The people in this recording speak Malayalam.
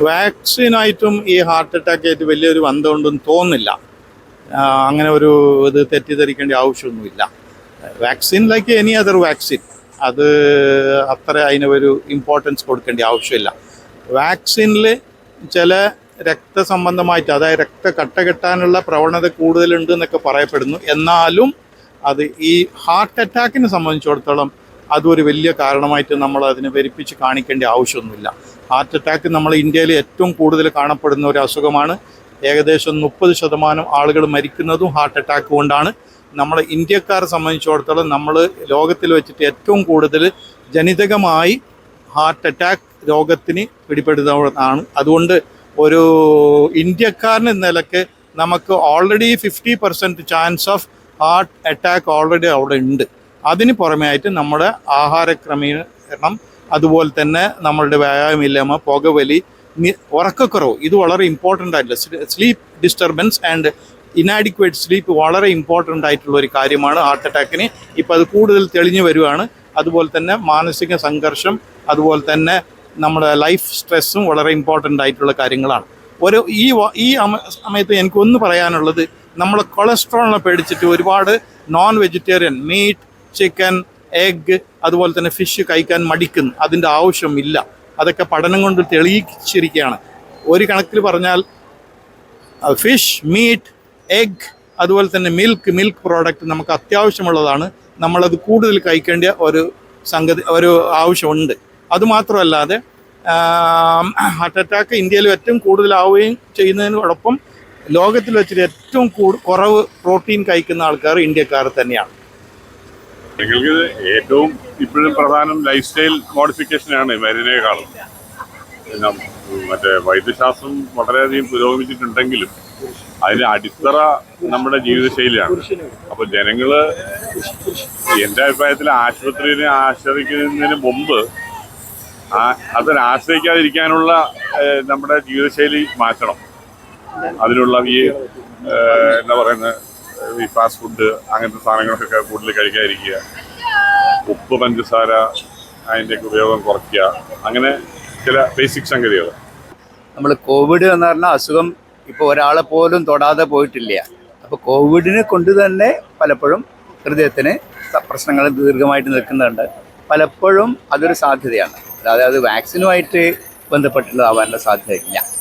വാക്സിനായിട്ടും ഈ ഹാർട്ട് അറ്റാക്ക് ആയിട്ട് വലിയൊരു ബന്ധമുണ്ടെന്ന് തോന്നുന്നില്ല. അങ്ങനെ ഒരു ഇത് തെറ്റിദ്ധരിക്കേണ്ട ആവശ്യമൊന്നുമില്ല. Vaccine like any other vaccine. അത് അത്ര അതിന് ഒരു ഇമ്പോർട്ടൻസ് കൊടുക്കേണ്ട ആവശ്യമില്ല. വാക്സിനിൽ ചില രക്തസംബന്ധമായിട്ട് അതായത് രക്ത കട്ട കെട്ടാനുള്ള പ്രവണത കൂടുതലുണ്ട് എന്നൊക്കെ പറയപ്പെടുന്നു. എന്നാലും അത് ഈ ഹാർട്ട് അറ്റാക്കിനെ സംബന്ധിച്ചിടത്തോളം അതൊരു വലിയ കാരണമായിട്ട് നമ്മൾ അതിനെ വരിപ്പിച്ച് കാണിക്കേണ്ട ആവശ്യമൊന്നുമില്ല. ഹാർട്ട് അറ്റാക്ക് നമ്മൾ ഇന്ത്യയിൽ ഏറ്റവും കൂടുതൽ കാണപ്പെടുന്ന ഒരു അസുഖമാണ്. ഏകദേശം മുപ്പത് ശതമാനം ആളുകൾ മരിക്കുന്നതും ഹാർട്ട് അറ്റാക്ക് കൊണ്ടാണ്. നമ്മൾ ഇന്ത്യക്കാരെ സംബന്ധിച്ചിടത്തോളം നമ്മൾ ലോകത്തിൽ വെച്ചിട്ട് ഏറ്റവും കൂടുതൽ ജനിതകമായി ഹാർട്ട് അറ്റാക്ക് രോഗത്തിന് പിടിപ്പെടുന്നതാണ് അതുകൊണ്ട് ഒരു ഇന്ത്യക്കാരൻ എന്ന നിലയ്ക്ക് നമുക്ക് already fifty percent chance of heart attack already അവിടെ ഉണ്ട്. അതിന് പുറമേ ആയിട്ട് നമ്മുടെ ആഹാര ക്രമീകരണം അതുപോലെ തന്നെ നമ്മളുടെ വ്യായാമമില്ലായ്മ പുകവലി ഉറക്കക്കുറവ് ഇത് വളരെ ഇമ്പോർട്ടന്റ് ആയിട്ടുള്ള sleep disturbance and inadequate sleep വളരെ ഇമ്പോർട്ടന്റ് ആയിട്ടുള്ള ഒരു കാര്യമാണ് ഹാർട്ട് അറ്റാക്കിന് ഇപ്പോൾ അത് കൂടുതൽ തെളിഞ്ഞു വരുവാണ്. അതുപോലെ തന്നെ മാനസിക സംഘർഷം അതുപോലെ തന്നെ നമ്മുടെ ലൈഫ് സ്ട്രെസ്സും വളരെ ഇമ്പോർട്ടന്റ് ആയിട്ടുള്ള കാര്യങ്ങളാണ്. ഒരു ഈ ഈ സമയത്ത് എനിക്കൊന്ന് പറയാനുള്ളത് നമ്മൾ കൊളസ്ട്രോളിനെ പേടിച്ചിട്ട് ഒരുപാട് non vegetarian meat chicken egg അതുപോലെ തന്നെ ഫിഷ് കഴിക്കാൻ മടിക്കുന്നു. അതിന്റെ ആവശ്യമില്ല. അതൊക്കെ പഠനം കൊണ്ട് തെളിയിച്ചിരിക്കുകയാണ്. ഒരു കണക്കിൽ പറഞ്ഞാൽ ഫിഷ് മീറ്റ് എഗ് അതുപോലെ തന്നെ മിൽക്ക് മിൽക്ക് പ്രോഡക്റ്റ് നമുക്ക് അത്യാവശ്യമുള്ളതാണ്. നമ്മളത് കൂടുതൽ കഴിക്കേണ്ട ഒരു സംഗതി ഒരു ആവശ്യമുണ്ട്. അതുമാത്രമല്ലാതെ ഹാർട്ട് അറ്റാക്ക് ഇന്ത്യയിൽ ഏറ്റവും കൂടുതലാവുകയും ചെയ്യുന്നതിനോടൊപ്പം ലോകത്തിൽ വെച്ചിട്ട് ഏറ്റവും കുറവ് പ്രോട്ടീൻ കഴിക്കുന്ന ആൾക്കാർ ഇന്ത്യക്കാർ തന്നെയാണ്. നിങ്ങൾക്ക് ഏറ്റവും ഇപ്പോഴും പ്രധാനം ലൈഫ് സ്റ്റൈൽ മോഡിഫിക്കേഷനാണ് മരുന്നേക്കാളും പിന്നെ മറ്റേ വൈദ്യശാസ്ത്രം വളരെയധികം പുരോഗമിച്ചിട്ടുണ്ടെങ്കിലും അതിന് അടിത്തറ നമ്മുടെ ജീവിതശൈലിയാണ്. അപ്പൊ ജനങ്ങൾ എന്റെ അഭിപ്രായത്തിൽ ആശുപത്രിയെ ആശ്രയിക്കുന്നതിന് മുമ്പ് അതിനെ ആശ്രയിക്കാതിരിക്കാനുള്ള നമ്മുടെ ജീവിതശൈലി മാറ്റണം. അതിനുള്ള ഈ എന്താ പറയുന്നത് ഈ ഫാസ്റ്റ് ഫുഡ് അങ്ങനത്തെ സാധനങ്ങളൊക്കെ കൂടുതൽ കഴിക്കാതിരിക്കുക. ഉപ്പ് പഞ്ചസാര അതിന്റെയൊക്കെ ഉപയോഗം കുറയ്ക്കുക. അങ്ങനെ ചില ബേസിക് സംഗതികൾ. നമ്മൾ കോവിഡ് എന്ന് പറഞ്ഞാൽ അസുഖം ഇപ്പോൾ ഒരാളെ പോലും തൊടാതെ പോയിട്ടില്ല. അപ്പോൾ കോവിഡിനെ കൊണ്ട് തന്നെ പലപ്പോഴും ഹൃദയത്തിന് പ്രശ്നങ്ങൾ ദീർഘമായിട്ട് നിൽക്കുന്നുണ്ട്. പലപ്പോഴും അതൊരു സാധ്യതയാണ്. അതായത് അത് വാക്സിനുമായിട്ട് ബന്ധപ്പെട്ടുള്ളതാവാനുള്ള സാധ്യതയില്ല.